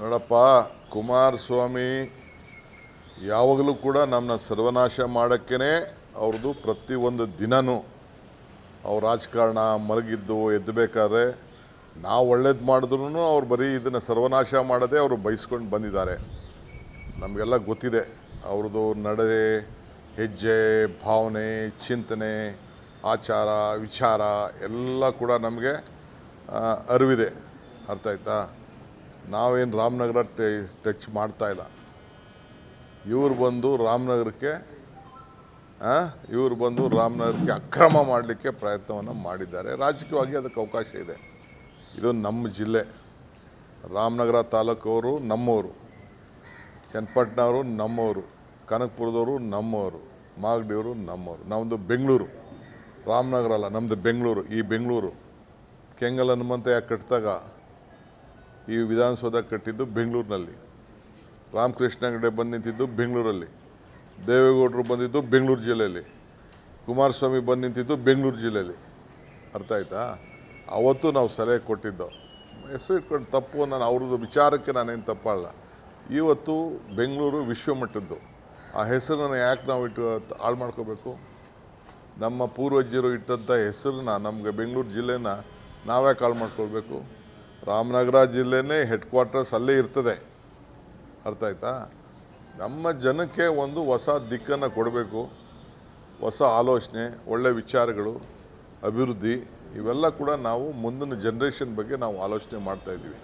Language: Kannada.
ನೋಡಪ್ಪ ಕುಮಾರಸ್ವಾಮಿ ಯಾವಾಗಲೂ ಕೂಡ ನಮ್ಮನ್ನ ಸರ್ವನಾಶ ಮಾಡೋಕ್ಕೇ ಅವ್ರದ್ದು ಪ್ರತಿಯೊಂದು ದಿನವೂ ಅವ್ರ ರಾಜಕಾರಣ ಮಲಗಿದ್ದು ಎದ್ದಬೇಕಾದ್ರೆ ನಾವು ಒಳ್ಳೇದು ಮಾಡಿದ್ರು ಅವ್ರು ಬರೀ ಇದನ್ನು ಸರ್ವನಾಶ ಮಾಡೋದೇ ಅವರು ಬಯಸ್ಕೊಂಡು ಬಂದಿದ್ದಾರೆ. ನಮಗೆಲ್ಲ ಗೊತ್ತಿದೆ, ಅವ್ರದ್ದು ನಡೆ, ಹೆಜ್ಜೆ, ಭಾವನೆ, ಚಿಂತನೆ, ಆಚಾರ, ವಿಚಾರ ಎಲ್ಲ ಕೂಡ ನಮಗೆ ಅರಿವಿದೆ. ಅರ್ಥ ಆಯ್ತಾ? ನಾವೇನು ರಾಮನಗರ ಟಚ್ ಮಾಡ್ತಾ ಇಲ್ಲ. ಇವರು ಬಂದು ರಾಮನಗರಕ್ಕೆ ಇವರು ಬಂದು ರಾಮನಗರಕ್ಕೆ ಅಕ್ರಮ ಮಾಡಲಿಕ್ಕೆ ಪ್ರಯತ್ನವನ್ನು ಮಾಡಿದ್ದಾರೆ. ರಾಜಕೀಯವಾಗಿ ಅದಕ್ಕೆ ಅವಕಾಶ ಇದೆ. ಇದು ನಮ್ಮ ಜಿಲ್ಲೆ. ರಾಮನಗರ ತಾಲೂಕವರು ನಮ್ಮವರು. ಚನ್ನಪಟ್ಟಣವರು ನಮ್ಮವರು. ಕನಕಪುರದವರು ನಮ್ಮವರು. ಮಾಗಡಿಯವರು ನಮ್ಮವರು. ನಮ್ಮದು ಬೆಂಗಳೂರು. ರಾಮನಗರ ಅಲ್ಲ ನಮ್ಮದು ಬೆಂಗಳೂರು. ಈ ಬೆಂಗಳೂರು. ಕೆಂಗಲ್ ಹನುಮಂತ ಯಾಕೆ ಕಟ್ಟಿದಾಗ ಈ ವಿಧಾನಸೌಧ ಕಟ್ಟಿದ್ದು ಬೆಂಗಳೂರಿನಲ್ಲಿ. ರಾಮಕೃಷ್ಣ ಹೆಗಡೆ ಬಂದು ನಿಂತಿದ್ದು ಬೆಂಗಳೂರಲ್ಲಿ. ದೇವೇಗೌಡರು ಬಂದಿದ್ದು ಬೆಂಗಳೂರು ಜಿಲ್ಲೆಯಲ್ಲಿ. ಕುಮಾರಸ್ವಾಮಿ ಬಂದು ನಿಂತಿದ್ದು ಬೆಂಗಳೂರು ಜಿಲ್ಲೆಯಲ್ಲಿ. ಅರ್ಥ ಆಯ್ತಾ? ಅವತ್ತು ನಾವು ಸಲಹೆ ಕೊಟ್ಟಿದ್ದು. ಹೆಸರು ಇಟ್ಕೊಂಡು ತಪ್ಪು, ನಾನು ಅವ್ರದ್ದು ವಿಚಾರಕ್ಕೆ ನಾನೇನು ತಪ್ಪಲ್ಲ. ಇವತ್ತು ಬೆಂಗಳೂರು ವಿಶ್ವಮಟ್ಟದ್ದು. ಆ ಹೆಸರನ್ನು ಯಾಕೆ ನಾವು ಇಟ್ಟು ಹಾಳು ಮಾಡ್ಕೋಬೇಕು? ನಮ್ಮ ಪೂರ್ವಜರು ಇಟ್ಟಂಥ ಹೆಸರನ್ನ ನಮಗೆ ಬೆಂಗಳೂರು ಜಿಲ್ಲೆನ ನಾವ್ಯಾಕೆ ಹಾಳು ಮಾಡ್ಕೊಳ್ಬೇಕು? ರಾಮನಗರ ಜಿಲ್ಲೆನೇ ಹೆಡ್ ಕ್ವಾರ್ಟರ್ಸ್ ಅಲ್ಲೇ ಇರ್ತದೆ. ಅರ್ಥ ಆಯ್ತಾ? ನಮ್ಮ ಜನಕ್ಕೆ ಒಂದು ಹೊಸ ದಿಕ್ಕನ್ನು ಕೊಡಬೇಕು, ಹೊಸ ಆಲೋಚನೆ, ಒಳ್ಳೆ ವಿಚಾರಗಳು, ಅಭಿವೃದ್ಧಿ, ಇವೆಲ್ಲ ಕೂಡ ನಾವು ಮುಂದಿನ ಜನ್ರೇಷನ್ ಬಗ್ಗೆ ನಾವು ಆಲೋಚನೆ ಮಾಡ್ತಾ ಇದ್ದೀವಿ.